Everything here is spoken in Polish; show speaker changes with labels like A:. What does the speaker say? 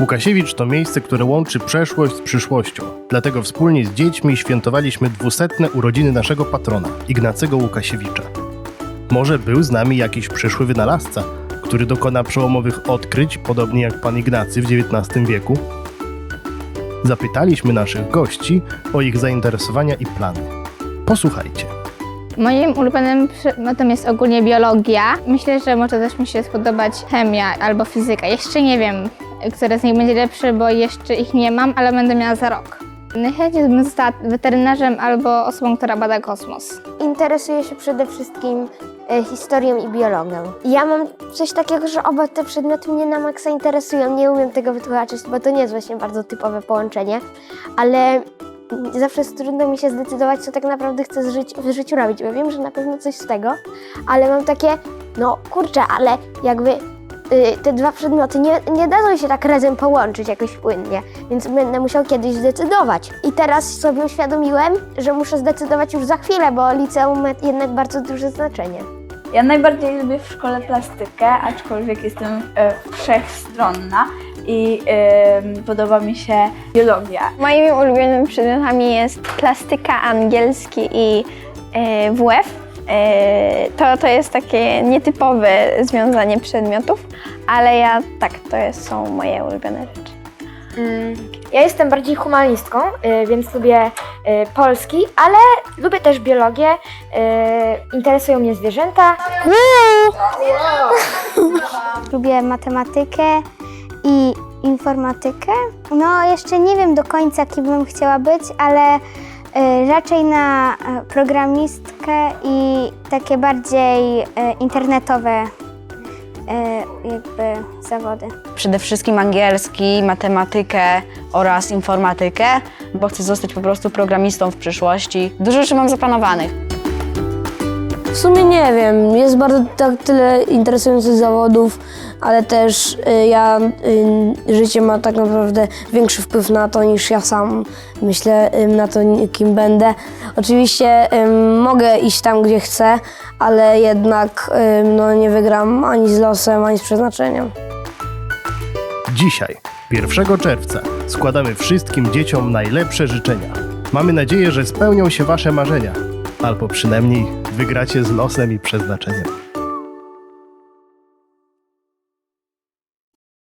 A: Łukasiewicz to miejsce, które łączy przeszłość z przyszłością. Dlatego wspólnie z dziećmi świętowaliśmy dwusetne urodziny naszego patrona, Ignacego Łukasiewicza. Może był z nami jakiś przyszły wynalazca, który dokona przełomowych odkryć, podobnie jak pan Ignacy w XIX wieku? Zapytaliśmy naszych gości o ich zainteresowania i plany. Posłuchajcie.
B: Moim ulubionym przedmiotem jest ogólnie biologia. Myślę, że może też mi się spodobać chemia albo fizyka. Jeszcze nie wiem, które z nich będzie lepsze, bo jeszcze ich nie mam, ale będę miała za rok. Najchętniej bym została weterynarzem albo osobą, która bada kosmos.
C: Interesuję się przede wszystkim e, historią i biologią. Ja mam coś takiego, że oba te przedmioty mnie na maksa interesują. Nie umiem tego wytłumaczyć, bo to nie jest właśnie bardzo typowe połączenie, ale zawsze jest trudno mi się zdecydować, co tak naprawdę chcę w życiu robić, bo wiem, że na pewno coś z tego, ale mam takie, no kurczę, ale jakby te dwa przedmioty nie, nie dadzą się tak razem połączyć jakoś płynnie, więc będę musiał kiedyś zdecydować. I teraz sobie uświadomiłem, że muszę zdecydować już za chwilę, bo liceum ma jednak bardzo duże znaczenie.
D: Ja najbardziej lubię w szkole plastykę, aczkolwiek jestem e, wszechstronna i e, podoba mi się biologia.
E: Moimi ulubionymi przedmiotami jest plastyka, angielski i e, WF. E, to, to jest takie nietypowe związanie przedmiotów, ale ja tak, to jest, są moje ulubione rzeczy.
F: Ja jestem bardziej humanistką, y, więc lubię y, polski, ale lubię też biologię. y, Interesują mnie zwierzęta.
C: Lubię matematykę i informatykę. No, jeszcze nie wiem do końca, kim bym chciała być, ale raczej na y, programistkę i takie bardziej y, internetowe jakby zawody.
G: przede wszystkim angielski, matematykę oraz informatykę, bo chcę zostać po prostu programistą w przyszłości. Dużo rzeczy mam zaplanowanych.
H: W sumie nie wiem, jest bardzo tak tyle interesujących zawodów, ale też y, ja, y, życie ma tak naprawdę większy wpływ na to niż ja sam myślę y, na to, kim będę. Oczywiście y, mogę iść tam, gdzie chcę, ale jednak y, no, nie wygram ani z losem, ani z przeznaczeniem.
A: Dzisiaj, 1 czerwca, składamy wszystkim dzieciom najlepsze życzenia. Mamy nadzieję, że spełnią się Wasze marzenia, albo przynajmniej wygracie z losem i przeznaczeniem.